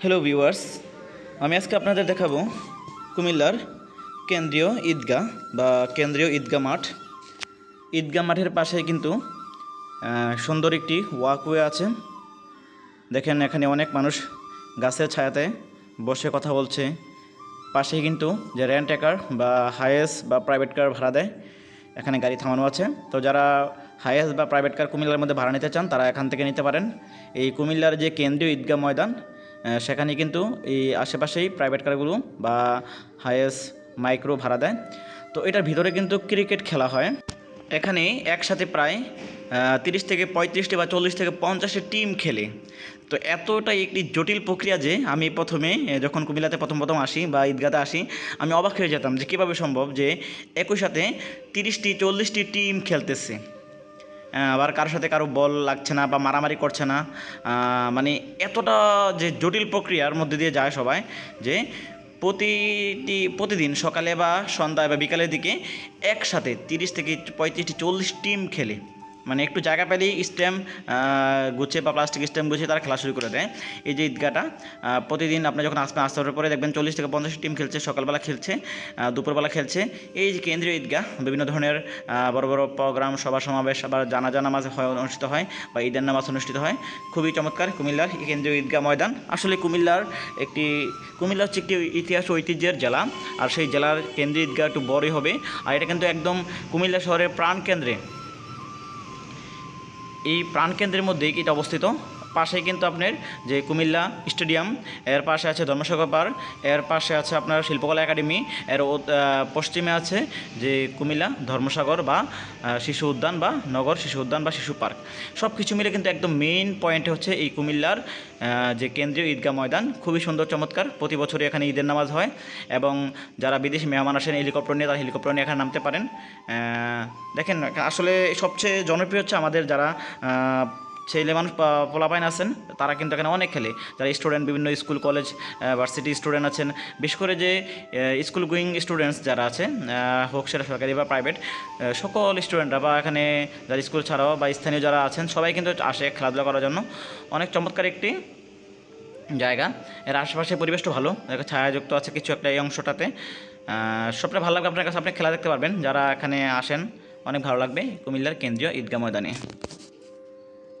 Hello viewers আমি আজকে আপনাদের দেখাবো কুমিল্লার কেন্দ্রীয় ঈদগাহ বা কেন্দ্রীয় ঈদগাহ মাঠ। ঈদগাহ মাঠের পাশে কিন্তু সুন্দর একটি ওয়াকওয়ে আছে। দেখেন এখানে অনেক মানুষ গাছের ছায়াতে বসে কথা বলছে। পাশেই কিন্তু যে রেন্ট কার বা হায়েস বা প্রাইভেট কার ভাড়া দেয়, এখানে গাড়ি থামানো আছে। তো যারা হায়েস বা প্রাইভেট কার কুমিল্লার মধ্যে ভাড়া নিতে চান, তারা এখান থেকে নিতে পারেন। এই কুমিল্লার যে কেন্দ্রীয় ঈদগাহ ময়দান সেখানে কিন্তু এই আশেপাশেই প্রাইভেট কারগুলো বা হায়েস্ট মাইক্রো ভাড়া দেয়। তো এটার ভিতরে কিন্তু ক্রিকেট খেলা হয়। এখানে একসাথে প্রায় তিরিশ থেকে পঁয়ত্রিশটি বা চল্লিশ থেকে পঞ্চাশটি টিম খেলে। তো এতটাই একটি জটিল প্রক্রিয়া যে আমি প্রথমে যখন কুমিল্লাতে প্রথম প্রথম আসি বা ঈদগাতে আসি, আমি অবাক হয়ে যেতাম যে কীভাবে সম্ভব যে একই সাথে তিরিশটি, চল্লিশটি টিম খেলতেছে। আবার কারোর সাথে কারও বল লাগছে না বা মারামারি করছে না মানে এতটা যে জটিল প্রক্রিয়ার মধ্যে দিয়ে যায় সবাই যে প্রতিটি, প্রতিদিন সকালে বা সন্ধ্যায় বা বিকালের দিকে একসাথে তিরিশ থেকে পঁয়ত্রিশটি চল্লিশ টিম খেলে। মানে একটু জায়গা পেলেই স্ট্যাম্প গুছিয়ে বা প্লাস্টিক স্ট্যাম্প গুছিয়ে তারা খেলা শুরু করে দেয়। এই যে ঈদগাটা প্রতিদিন আপনি যখন আসবেন আসতে পরে দেখবেন চল্লিশ থেকে পঞ্চাশ টিম খেলছে, সকালবেলা খেলছে দুপুরবেলা খেলছে। এই যে কেন্দ্রীয় ঈদগাহ, বিভিন্ন ধরনের বড় বড় প্রোগ্রাম সভা সমাবেশ আবার জানাজা নামাজ হয়, অনুষ্ঠিত হয় বা ঈদের নামাজ অনুষ্ঠিত হয়। খুবই চমৎকার কুমিল্লার কেন্দ্রীয় ঈদগাহ ময়দান। আসলে কুমিল্লার একটি, কুমিল্লা হচ্ছে একটি ইতিহাস ঐতিহ্যের জেলা। আর সেই জেলার কেন্দ্রীয় ঈদগাহ একটু বড়ই হবে। আর এটা কিন্তু একদম কুমিল্লা শহরের প্রাণ কেন্দ্রে এই প্রাণকেন্দ্রের মধ্যে এটা অবস্থিত? পাশে কিন্তু আপনার যে কুমিল্লা স্টেডিয়াম, এর পাশে আছে ধর্মসাগর পার্ক, এর পাশে আছে আপনার শিল্পকলা একাডেমি, এর পশ্চিমে আছে যে কুমিল্লা ধর্মসাগর বা শিশু উদ্যান বা নগর, শিশু উদ্যান বা শিশু পার্ক। সব কিছু মিলে কিন্তু একদম মেইন পয়েন্ট হচ্ছে এই কুমিল্লার যে কেন্দ্রীয় ঈদগাহ ময়দান। খুবই সুন্দর, চমৎকার। প্রতি বছরই এখানে ঈদের নামাজ হয় এবং যারা বিদেশি মেহমান আসেন হেলিকপ্টার নিয়ে, তারা হেলিকপ্টার নিয়ে এখানে নামতে পারেন। দেখেন, আসলে সবচেয়ে জনপ্রিয় হচ্ছে আমাদের যারা ছেলে মানুষ পোলাপাইন আছেন, তারা কিন্তু এখানে অনেক খেলে। যারা স্টুডেন্ট, বিভিন্ন স্কুল, কলেজ ভার্সিটি স্টুডেন্ট আছেন, বিশেষ করে যে স্কুল গোয়িং স্টুডেন্টস যারা আছে হোক সেটা সরকারি বা প্রাইভেট সকল স্টুডেন্টরা বা এখানে যারা স্কুল ছাড়াও বা স্থানীয় যারা আছেন, সবাই কিন্তু আসে খেলাধুলা করার জন্য। অনেক চমৎকার একটি জায়গা। এর আশেপাশে পরিবেশটা ভালো ছায়াযুক্ত আছে কিছু একটা এই অংশটাতে। সবটা ভালো লাগবে আপনার কাছে, আপনি খেলা দেখতে পারবেন। যারা এখানে আসেন, অনেক ভালো লাগবে। কুমিল্লার কেন্দ্রীয় ঈদগাহ ময়দানে।